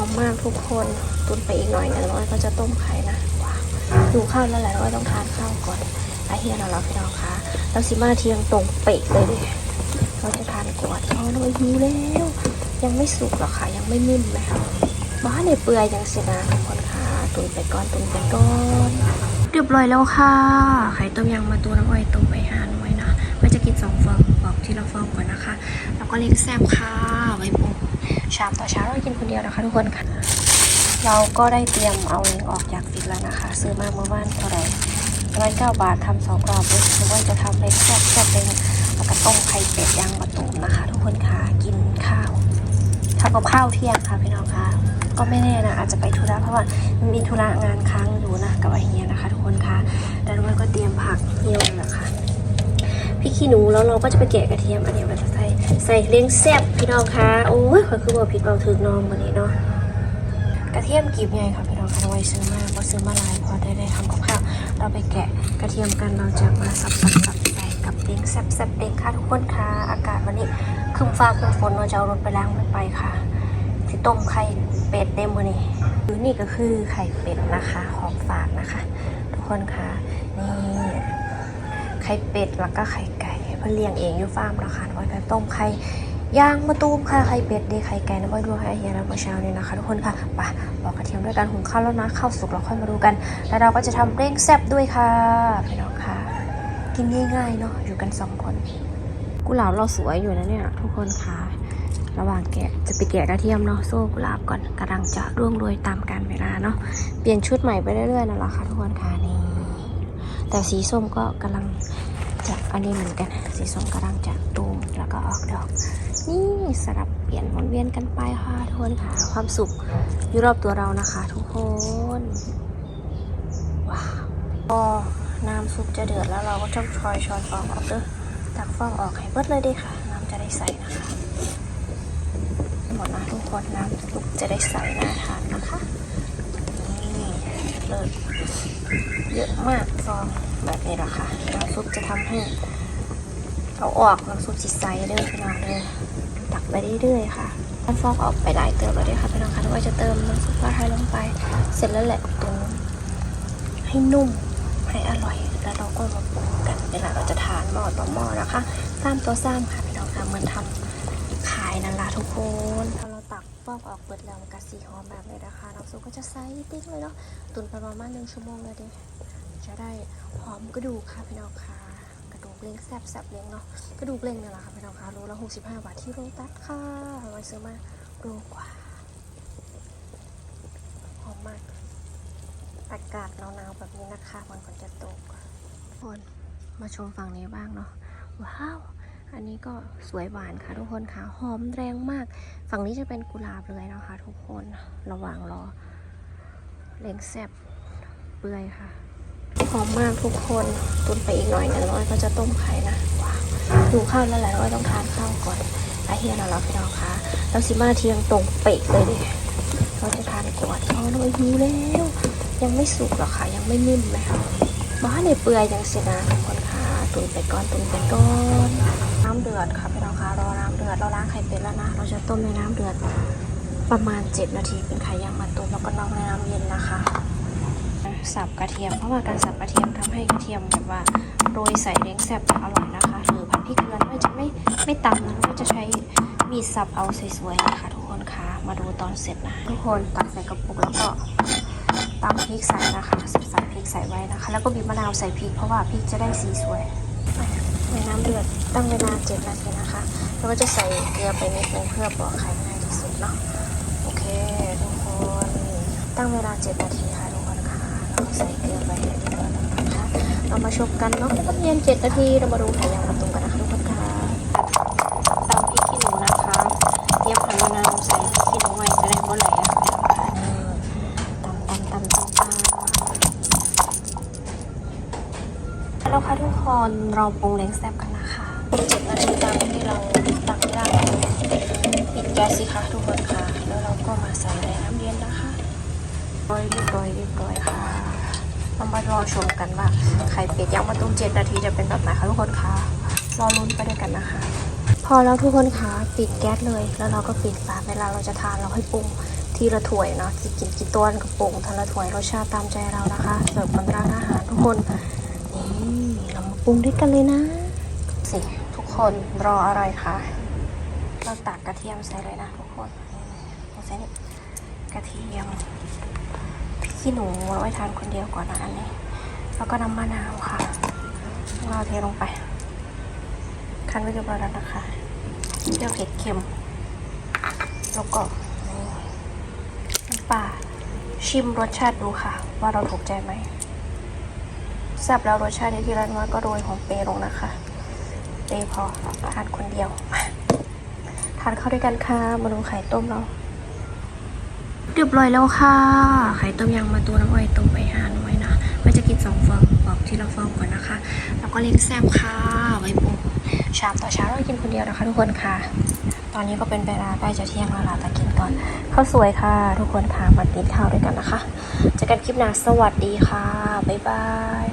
อมมากทุกคน ตุนไปอีกหน่อยนะน้อยก็จะต้มไข่นะว้าวดูข้าวแล้วแหละน้อยต้องทานข้าวก่อนอาเฮียนะเราพี่น้องคะแล้วสิมาเที่ยงตรงเป๊ะเลยดิเราจะทานก่อนเพราะน้อยหิวแล้ว ยังไม่สุกหรอกค่ะ ยังไม่นิ่มเลยค่ะบ้านในเปื่อยยังเสียนะทุกคนค่ะ ตุนไปก่อนตุนไปก่อนเรียบร้อยแล้วค่ะ ไข่ต้มยำมาตัวน้ำอ้อยต้มไปหาน้อยนะก็จะกินสองฟองบอกที่เราฟองก่อนนะคะ แล้วก็เล้งแซ่บค่ะ ชามต่อชามเรากินคนเดียวนะคะทุกคนค่ะ เราก็ได้เตรียมเอาเล้งออกจากฟิตแล้วนะคะ ซื้อมาเมื่อวานเท่าไหร่ร้อยเก้าบาททำสองรอบเลยหรือว่าจะทำเล้งแซ่บแซ่บเล้งแล้วก็ต้มไข่เป็ดย่างมะตูมนะคะ ทุกคนค่ะกินข้าวทำกับข้าวเที่ยงค่ะพี่น้องค่ะก็ไม่แน่นะอาจจะไปธุระเพราะว่ามันมีธุระงานค้างอยู่นะกับไอเฮียนะคะ ทุกคนค่ะแล้วด้วยก็เตรียมผักเหี่ยวแล้วค่ะ พี่ขี้หนูแล้วเราก็จะไปแกะกระเทียมอันนี้เราจะใส่ใส่เลี้ยงแซ่บพี่น้องคะโอ้ยขอยคือบอกผิดเบาถึกน้องวันนี้เนาะกระเทียมกีบไงค่ะพี่น้องคะไว้ซื้อมาพอซื้อมาหลายพอได้ได้ทำกับข้าวเราไปแกะกระเทียมกันเราจะมาสับสับสับใส่กับเลี้ยงแซ่บแซ่บเด้งค่ะทุกคนคะอากาศวันนี้คึมฟ้าคึมฝนเราจะเอารถไปล้างมันไปค่ะที่ต้มไข่เป็ดเต็มวันนี้คือนี่ก็คือไข่เป็ดนะคะของฝากนะคะ ทุกคนคะนี่ ข่เป็ดแล้วก็ไข่ไก่เพื่อเลี้ยงเองอยู่ฟาร์มราคาไว้ก็ต้มไข่ย่างมะตูมค่ะไข่เป็ดดีไข่ไก่น้ำไว้ดูให้เฮียแล้วเมื่อเช้านี้นะคะทุกคนค่ะไปบอกกระเทียมด้วยกันหุงข้าวแล้วนะข้าวสุกเราค่อยมาดูกัน แล้วเราก็จะทำเร่งแซ่บด้วยค่ะพี่น้องค่ะ กินง่ายๆเนาะอยู่กันสองคนกุหลาบเราสวยอยู่นะเนี่ยทุกคนค่ะระหว่างแกะจะไปแกะกระเทียมเนาะโซ่กุหลาบก่อนกำลังจะร่วงโรยตามกาลเวลาเนาะเปลี่ยนชุดใหม่ไปเรื่อยๆนั่นแหละค่ะทุกคนค่ะนี่ แต่สีส้มก็กำลังจะอันนี้เหมือนกัน สีส้มกำลังจะตูมแล้วก็ออกดอก นี่สลับเปลี่ยนหมุนเวียนกันไปค่ะทุกคนค่ะ ความสุขอยู่รอบตัวเรานะคะทุกคน ว้าวพอน้ำซุปจะเดือดแล้วเราก็ต้องชอยช้อนฟองออกเด้อตักฟองออกให้เบิดเลยดีค่ะ น้ำจะได้ใสนะคะหมดนะทุกคนน้ำซุปจะได้ใสน่าทานนะคะนี่เลิศเยอะมากฟอง แบบนี้แหละค่ะน้ำซุปจะทำให้ เอาออกน้ำซุปจิตใสเด้อพี่น้องเด้อตักไปเรื่อยๆค่ะน้ำฟองออกไปหลายเติมแล้วด้วยค่ะพี่น้องคะวก็จะเติมน้ำซุปปลาไทยลงไป เสร็จแล้วแหละตรงให้นุ่มให้อร่อย แล้วเราก็มาปรุงกัน เวลาเราจะทานหม้อต่อหม้อนะคะซ้ำต่อซ้ำค่ะพี่น้องคะเหมือนทำขายนั่นละทุกคนพอเราตักฟองออกเปิดแล้วมันก็สีหอมแบบนี้นะคะน้ำซุปก็จะใสติ๊กเลยเนาะตุนไปประมาณหนึ่งชั่วโมงเลยด้ จะได้หอมกระดูกค่ะพี่น้องค่ะกระดูกเล้งแซ่บแซ่บเล้งเนาะกระดูกเล้งเนี่ยแหละค่ะพี่น้องค่ะโลละหกสิบห้าบาทที่โรตัสค่ะไว้ซื้อมาโลกว่าหอมมากอากาศหนาวๆแบบนี้นะคะมันก่อนจะตกคนมาชมฝั่งนี้บ้างเนาะว้าวอันนี้ก็สวยหวานค่ะทุกคนค่ะหอมแรงมาก ฝั่งนี้จะเป็นกุหลาบเลยนะคะ ทุกคนระหว่างรอเล้งแซบเปื่อยค่ะ หอมมากทุกคนตุนไปอีกหน่อยนะน้อยก็จะต้มไข่นะว้าวดูข้าวแล้วแหละน้อยต้องทานข้าวก่อนอาเฮียนะเราพี่น้องคะแล้วสิมาเที่ยงตรงเป๊ะเลยดิเราจะทานก่อนเพราะน้อยหิวแล้ว ยังไม่สุกหรอกค่ะ ยังไม่นิ่มเลยค่ะบ้านในเปื่อยยังเสียนะทุกคนค่ะตุนไปก่อนตุนไปก่อนน้ำเดือดค่ะพี่น้องคะรอน้ำเดือดเราล้างไข่เป็ดแล้วนะ เราจะต้มในน้ำเดือดประมาณ 7 นาทีเป็นไข่ยางมะตูมแล้วก็นอกในน้ำเย็นนะคะ สับกระเทียม เพราะว่าการสับกระเทียมทำให้กระเทียมแบบว่าโรยใส่เล้งแซ่บจะอร่อยนะคะ หรือผัดพริกเกลือก็จะไม่ไม่ตำนะก็จะใช้มีดสับเอาสวยๆนะคะทุกคนคะมาดูตอนเสร็จนะทุกคนตักใส่กระปุกแล้วก็ตำพริกใส่นะคะสับใส่พริกใส่ไว้นะคะ แล้วก็บีบมะนาวใส่พริกเพราะว่าพริกจะได้สีสวยในน้ำเดือดตั้งเวลา7นาทีนะคะแล้วก็จะใส่เกลือไปนิดนึงเพื่อปอกไข่ง่ายที่สุดเนาะโอเคทุกคนตั้งเวลา7นาทีค่ะ ใส่เกลือไปเรียบร้อยแล้วนะคะเรามาชมกันเนาะตอนเย็น7นาทีเรามาดูไข่ยางมะตูมกันนะคะทุกคนค่ะตำพริกขี้หนูนะคะเตรียมผักมะนาวใส่พริกขี้หนูไว้จะได้บ่ไหลอะคะนี่ตำตำตำตำตำแล้วค่ะทุกคนเราปรุงเล้งแซ่บกันนะคะ7นาทีตามที่เราตักย่างปิดแก๊สสิคะทุกคนค่ะ แล้วเราก็มาใส่ในน้ำเย็นนะคะ ร้อยเรียบร้อยเรียบร้อยค่ะเรามารอชมกันว่าไข่เป็ดย่างมะตูมเจ็ดนาทีจะเป็นแบบไหนคะทุกคนคะรอลุ้นไปด้วยกันนะคะ พอแล้วทุกคนคะปิดแก๊สเลย แล้วเราก็ปิดฝาเวลาเราจะทานเราให้ปรุงทีละถ้วยเนาะจะกินกี่ต้นกับป่งทีละถ้วยรสชาติตามใจเรานะคะเสิร์ฟบนร้านอาหารทุกคนนี่เรามาปรุงด้วยกันเลยนะสิทุกคนรออะไรคะเราตักกระเทียมใส่เลยนะทุกคนนี่ใส่นี่กระเทียมพริก ขี้หนูเราไว้ทานคนเดียวก่อนนะอันนี้ แล้วก็น้ำมะนาวค่ะเราเทลงไป คั้นไว้เรียบร้อยแล้วนะคะเปรี้ยวเผ็ดเค็ม แล้วก็น้ำปลาชิมรสชาติดูค่ะ ว่าเราถูกใจไหมแซ่บแล้วรสชาตินี้ที่ร้านน้อยก็โรยของเปรย์ลงนะคะเปรย์พอทานคนเดียว ทานเข้าด้วยกันค่ะมาดูไข่ต้มเรา เรียบร้อยแล้วค่ะ ไข่ต้มยังมาตัวน้ำอ้อยต้มไปหาน้อยนะมันจะกินสองฟองบอกที่เราฟองก่อนนะคะ แล้วก็เล้งแซ่บค่ะ ไว้ปรุงชามต่อชามเรากินคนเดียวนะคะ ทุกคนค่ะ ตอนนี้ก็เป็นเวลาใกล้จะเที่ยงแล้วล่ะแต่กินก่อนข้าวสวยค่ะ ทุกคนค่ะมากินข้าวด้วยกันนะคะเจอกันคลิปหน้าสวัสดีค่ะ บ๊ายบาย